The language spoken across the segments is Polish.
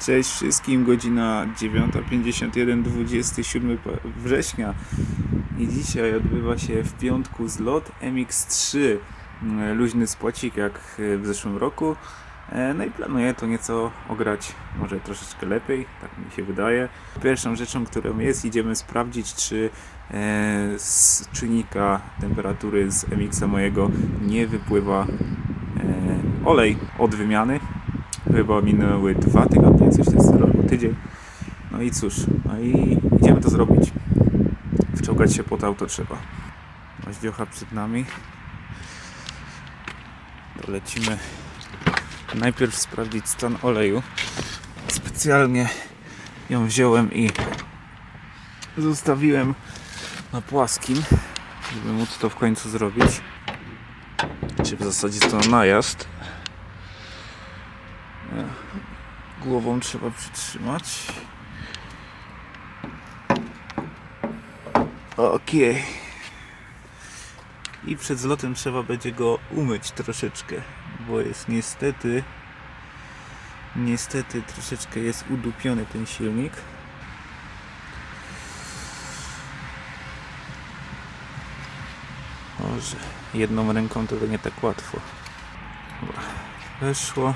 Cześć wszystkim, godzina 9.51, 27 pa- września i dzisiaj odbywa się w piątku zlot MX3, e, luźny spłacik jak e, w zeszłym roku. E, No i planuję to nieco ograć, może troszeczkę lepiej, tak mi się wydaje. Pierwszą rzeczą, którą jest, idziemy sprawdzić, czy e, z czujnika temperatury z MX-a mojego nie wypływa olej od wymiany. Chyba minęły dwa tygodnie, coś w tym albo tydzień. No i cóż, no i idziemy to zrobić. Wczołgać się pod auto trzeba. Moździocha przed nami. To lecimy najpierw sprawdzić stan oleju. Specjalnie ją wziąłem i zostawiłem na płaskim, żeby móc to w końcu zrobić. Czy w zasadzie to najazd. Głową trzeba przytrzymać. Okej. I przed zlotem trzeba będzie go umyć troszeczkę, bo jest niestety niestety troszeczkę jest udupiony ten silnik. Może jedną ręką to nie tak łatwo. Weszło.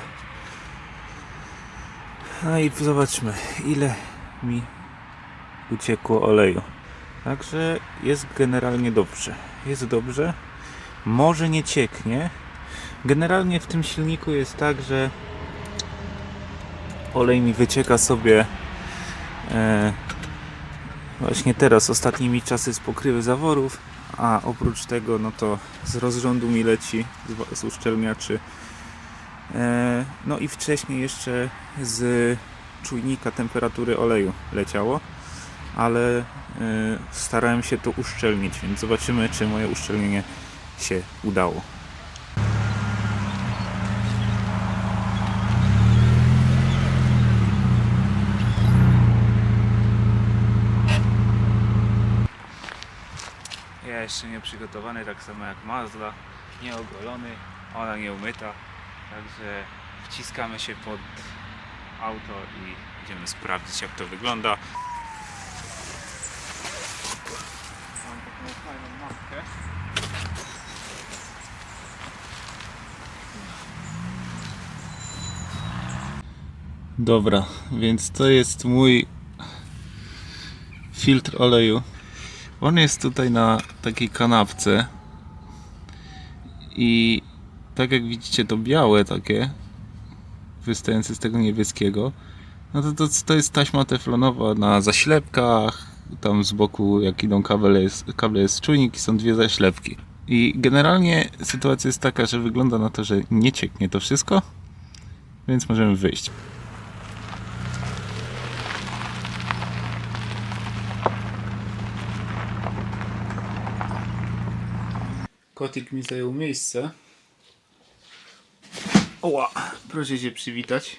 No i zobaczmy, ile mi uciekło oleju. Także jest generalnie dobrze. Jest dobrze. Może nie cieknie. Generalnie w tym silniku jest tak, że olej mi wycieka sobie e, właśnie teraz, ostatnimi czasy z pokrywy zaworów, a oprócz tego, no to z rozrządu mi leci z, z uszczelniaczy. E, no i wcześniej jeszcze z czujnika temperatury oleju leciało, ale e, starałem się to uszczelnić, więc zobaczymy, czy moje uszczelnienie się udało. Ja jeszcze nie przygotowany, tak samo jak Mazda, nieogolony, ona nie umyta, także wciskamy się pod auto i idziemy sprawdzić jak to wygląda. Mam taką fajną mapkę. Dobra, więc to jest mój filtr oleju. On jest tutaj na takiej kanapce i tak jak widzicie to białe takie wystające z tego niebieskiego. No to, to, to jest taśma teflonowa na zaślepkach. Tam z boku jak idą kable jest, kable jest czujnik i są dwie zaślepki. I generalnie sytuacja jest taka, że wygląda na to, że nie cieknie to wszystko więc możemy wyjść. Kotik mi zajął miejsce. Oła, proszę się przywitać.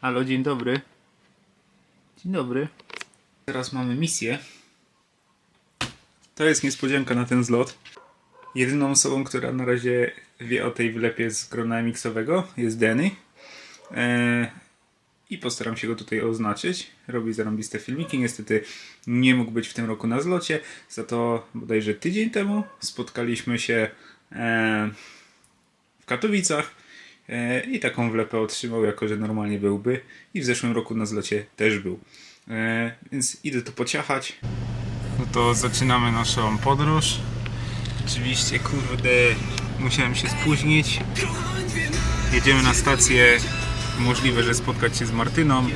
Halo, dzień dobry. Dzień dobry. Teraz mamy misję. To jest niespodzianka na ten zlot. Jedyną osobą, która na razie wie o tej wlepie z grona MX-owego jest Denny. Eee, I postaram się go tutaj oznaczyć. Robi zarąbiste filmiki. Niestety nie mógł być w tym roku na zlocie. Za to bodajże tydzień temu spotkaliśmy się e, w Katowicach i taką wlepę otrzymał, jako że normalnie byłby. I w zeszłym roku na zlocie też był. E, więc idę to pociachać. No to zaczynamy naszą podróż. Oczywiście, kurde, musiałem się spóźnić. Jedziemy na stację. Możliwe, że spotkać się z Martyną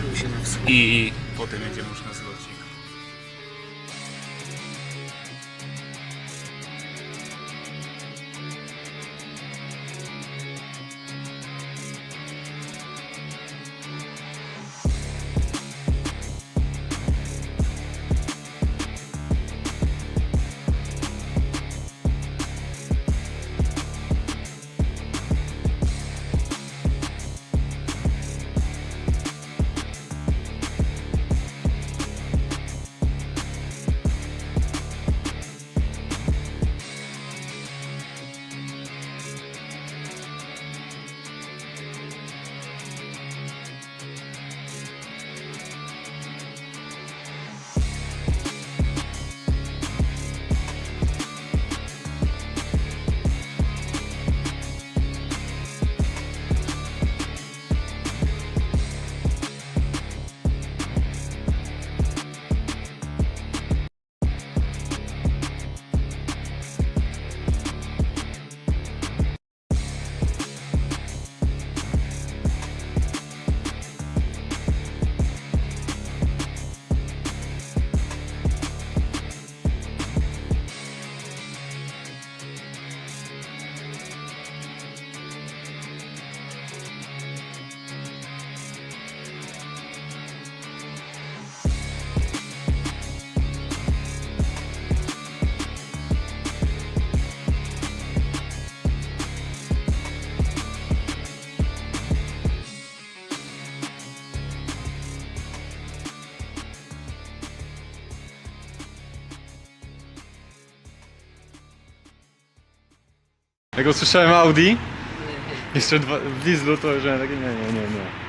i potem jedziemy już Jak usłyszałem Audi, jeszcze dwa, w dieslu, to że takie nie, nie, nie, nie.